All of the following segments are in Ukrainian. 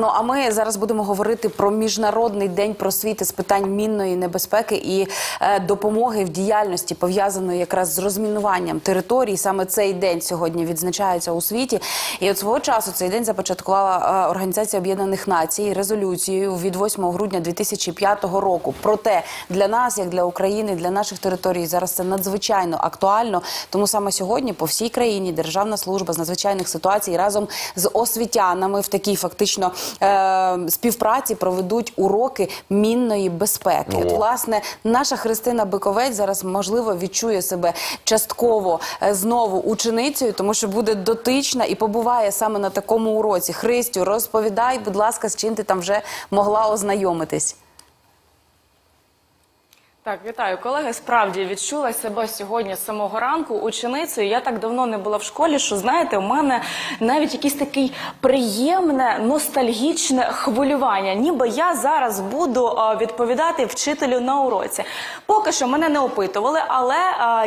Ну а ми зараз будемо говорити про міжнародний день просвіти з питань мінної небезпеки і е, допомоги в діяльності пов'язаної якраз з розмінуванням територій. Саме цей день сьогодні відзначається у світі. І от свого часу цей день започаткувала е, Організація Об'єднаних Націй резолюцією від 8 грудня 2005 року. Проте для нас, як для України, для наших територій, зараз це надзвичайно актуально. Тому саме сьогодні по всій країні Державна служба з надзвичайних ситуацій разом з освітянами в такій фактично співпраці проведуть уроки мінної безпеки. От, власне, наша Христина Биковець зараз можливо відчує себе частково е, знову ученицею, тому що буде дотична і побуває саме на такому уроці. Христю, розповідай, будь ласка, з чим ти там вже могла ознайомитись. Так, вітаю колеги. Справді відчула себе сьогодні з самого ранку ученицею. Я так давно не була в школі, що знаєте, у мене навіть якийсь такий приємне ностальгічне хвилювання. Ніби я зараз буду відповідати вчителю на уроці. Поки що мене не опитували, але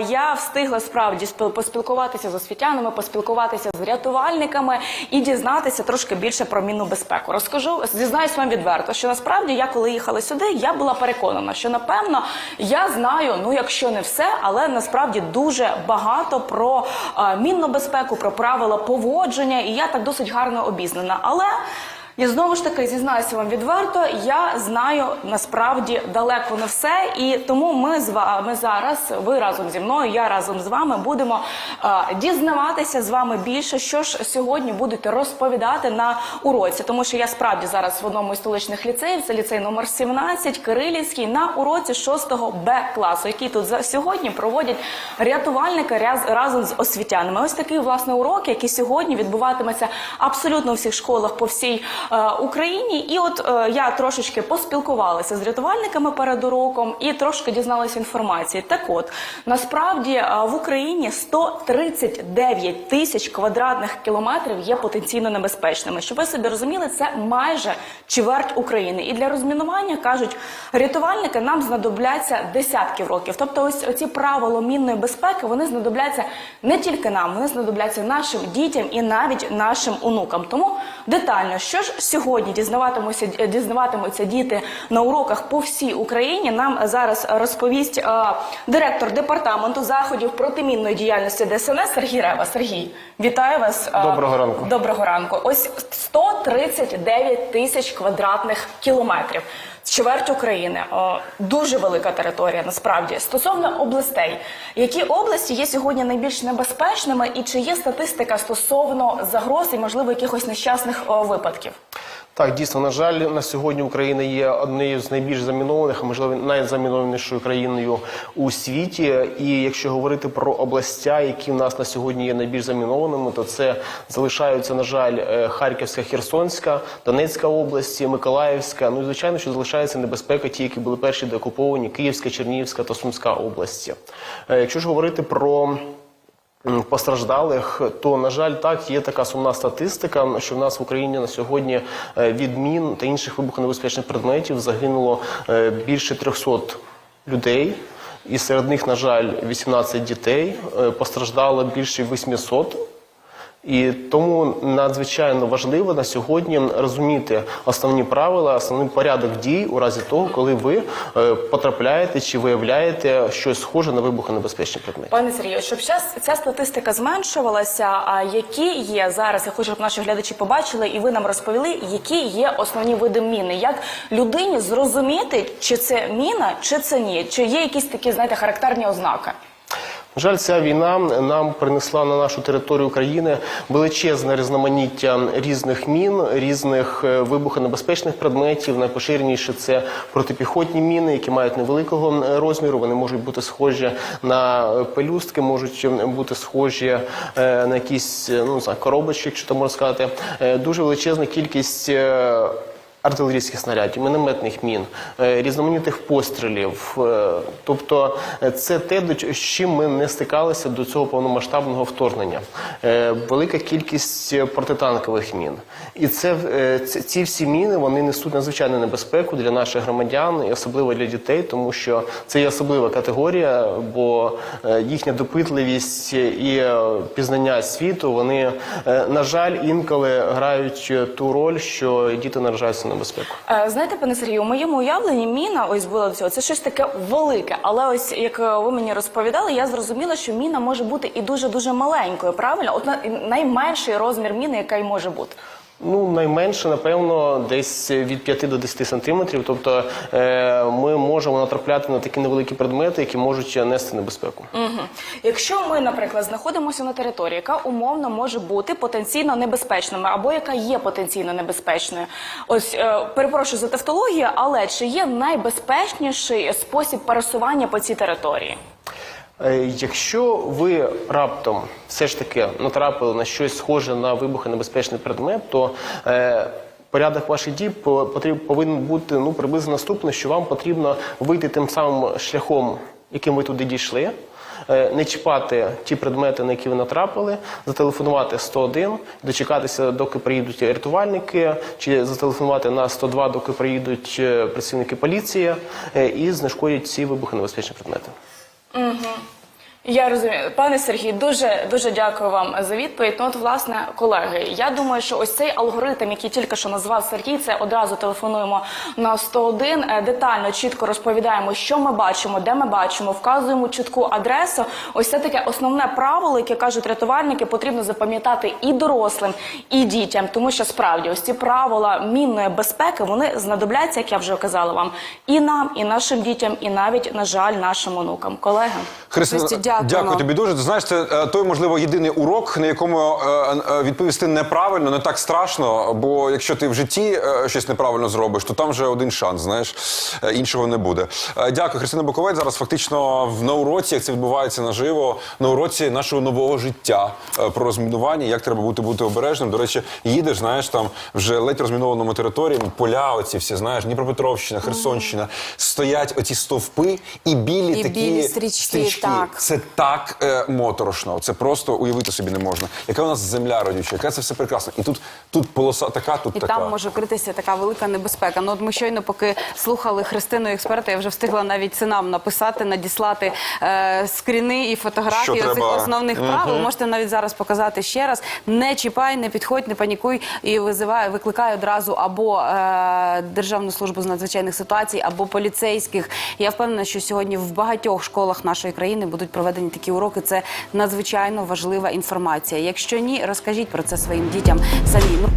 я встигла справді спіл- поспілкуватися з освітянами, поспілкуватися з рятувальниками і дізнатися трошки більше про мінну безпеку. Розкажу, зізнаюсь вам відверто, що насправді я, коли їхала сюди, я була переконана, що напевно я знаю, ну якщо не все, але насправді дуже багато про е, мінну безпеку, про правила поводження, і я так досить гарно обізнана. Але і знову ж таки зізнаюся вам відверто, я знаю насправді далеко не все, і тому ми з вами зараз, ви разом зі мною, я разом з вами будемо е, дізнаватися з вами більше, що ж сьогодні будете розповідати на уроці, тому що я справді зараз в одному із столичних ліцеїв, це ліцей номер 17, Кирилівський, на уроці 6 Б класу, який тут за сьогодні проводять рятувальники раз- разом з освітянами. Ось такий власне урок, який сьогодні відбуватиметься абсолютно у всіх школах по всій Україні. І от е, я трошечки поспілкувалася з рятувальниками перед уроком і трошки дізналася інформації. Так от насправді е, в Україні 139 тисяч квадратних кілометрів є потенційно небезпечними. Щоб ви собі розуміли, це майже чверть України. І для розмінування кажуть, рятувальники нам знадобляться десятків років. Тобто, ось ці правила мінної безпеки вони знадобляться не тільки нам, вони знадобляться нашим дітям і навіть нашим онукам. Тому детально, що ж сьогодні дізнаватимуться дізнаватимуться діти на уроках по всій Україні. Нам зараз розповість е, директор департаменту заходів протимінної діяльності ДСНС Сергій Рева. Сергій, вітаю вас. Е, Доброго ранку. Доброго ранку. Ось 139 тисяч квадратних кілометрів. Чверть України О, дуже велика територія. Насправді стосовно областей, які області є сьогодні найбільш небезпечними, і чи є статистика стосовно загроз і можливо якихось нещасних о, випадків? Так, дійсно, на жаль, на сьогодні Україна є однією з найбільш замінованих, а можливо найзамінованішою країною у світі. І якщо говорити про областя, які в нас на сьогодні є найбільш замінованими, то це залишаються, на жаль, е, Харківська, Херсонська, Донецька області, Миколаївська. Ну і звичайно, що залишається небезпека, ті, які були перші деокуповані, Київська, Чернігівська та Сумська області. Е, Якщо ж говорити про Постраждалих, то на жаль, так є така сумна статистика, що в нас в Україні на сьогодні е, від мін та інших вибухонебезпечних предметів загинуло е, більше 300 людей, і серед них, на жаль, 18 дітей. Е, Постраждало більше 800. І тому надзвичайно важливо на сьогодні розуміти основні правила, основний порядок дій у разі того, коли ви е, потрапляєте чи виявляєте щось схоже на вибухонебезпечні предмети. Пане Сергію, щоб ця, ця статистика зменшувалася, а які є зараз, я хочу, щоб наші глядачі побачили, і ви нам розповіли, які є основні види міни. Як людині зрозуміти, чи це міна, чи це ні, чи є якісь такі, знаєте, характерні ознаки? На жаль, ця війна нам принесла на нашу територію України величезне різноманіття різних мін, різних е, вибухонебезпечних предметів. Найпоширеніше це протипіхотні міни, які мають невеликого е, розміру. Вони можуть бути схожі на е, пелюстки, можуть бути схожі на якісь ну не коробочки, якщо так можна сказати. Дуже величезна кількість. Артилерійських снарядів, мінометних мін, е, різноманітних пострілів. Е, Тобто е, це те, з чим ми не стикалися до цього повномасштабного вторгнення. Велика кількість протитанкових мін. І це, ці всі міни вони несуть надзвичайну небезпеку для наших громадян, і особливо для дітей, тому що це є особлива категорія, бо їхня допитливість і пізнання світу, вони, на жаль, інколи грають ту роль, що діти наражаються на. Е, Знаєте, пане Сергію, у моєму уявленні міна ось було до цього. Це щось таке велике. Але ось як е, ви мені розповідали, я зрозуміла, що міна може бути і дуже дуже маленькою. Правильно, от на- найменший розмір міни, яка й може бути. Ну, найменше, напевно, десь від 5 до 10 сантиметрів. Тобто е, ми можемо натрапляти на такі невеликі предмети, які можуть нести небезпеку. Угу. Якщо ми, наприклад, знаходимося на території, яка умовно може бути потенційно небезпечною, або яка є потенційно небезпечною, ось е, перепрошую за тавтологію, але чи є найбезпечніший спосіб пересування по цій території? Е, Якщо ви раптом все ж таки натрапили на щось схоже на вибухонебезпечний предмет, то е, порядок ваших дій по- потріб- повинен бути ну приблизно наступний, що вам потрібно вийти тим самим шляхом, яким ви туди дійшли. е, Не чіпати ті предмети, на які ви натрапили, зателефонувати 101, дочекатися, доки приїдуть рятувальники, чи зателефонувати на 102, доки приїдуть е, працівники поліції і знешкодять ці вибухонебезпечні предмети. Я розумію, пане Сергій, дуже дуже дякую вам за відповідь. Ну, от, власне, колеги, я думаю, що ось цей алгоритм, який тільки що назвав Сергій, це одразу телефонуємо на 101, е, детально, чітко розповідаємо, що ми бачимо, де ми бачимо, вказуємо чітку адресу. Ось це таке основне правило, яке кажуть рятувальники, потрібно запам'ятати і дорослим, і дітям, тому що справді ось ці правила мінної безпеки вони знадобляться, як я вже казала вам, і нам, і нашим дітям, і навіть, на жаль, нашим онукам. Колеги. Христина, дякуємо. дякую тобі дуже. Ти знаєш, це е, той можливо єдиний урок, на якому е, е, відповісти неправильно, не так страшно. Бо якщо ти в житті щось неправильно зробиш, то там вже один шанс. Знаєш, іншого не буде. Дякую, Христина Боковець. Зараз фактично в на уроці, як це відбувається наживо, на уроці нашого нового життя про розмінування, як треба бути бути обережним. До речі, їдеш, знаєш, там вже ледь розмінованому території, поля, оці всі знаєш, Дніпропетровщина, Херсонщина, стоять оці стовпи і білі І такі білі стрічки, так. це так е, моторошно. Це просто уявити собі не можна. Яка у нас земля родюча, яка це все прекрасно. І тут, тут полоса така, тут І така. там може критися така велика небезпека. Ну от ми щойно, поки слухали Христину експерта, я вже встигла навіть синам написати, надіслати е, скріни і фотографії Що цих треба? основних правил. Можете навіть зараз показати ще раз. Не чіпай, не підходь, не панікуй і визивай, викликай одразу або е, Державну службу з надзвичайних ситуацій, або поліцейських. Я впевнена, що сьогодні в багатьох школах нашої країни будуть проведені такі уроки. Це надзвичайно важлива інформація. Якщо ні, розкажіть про це своїм дітям самі. Ну,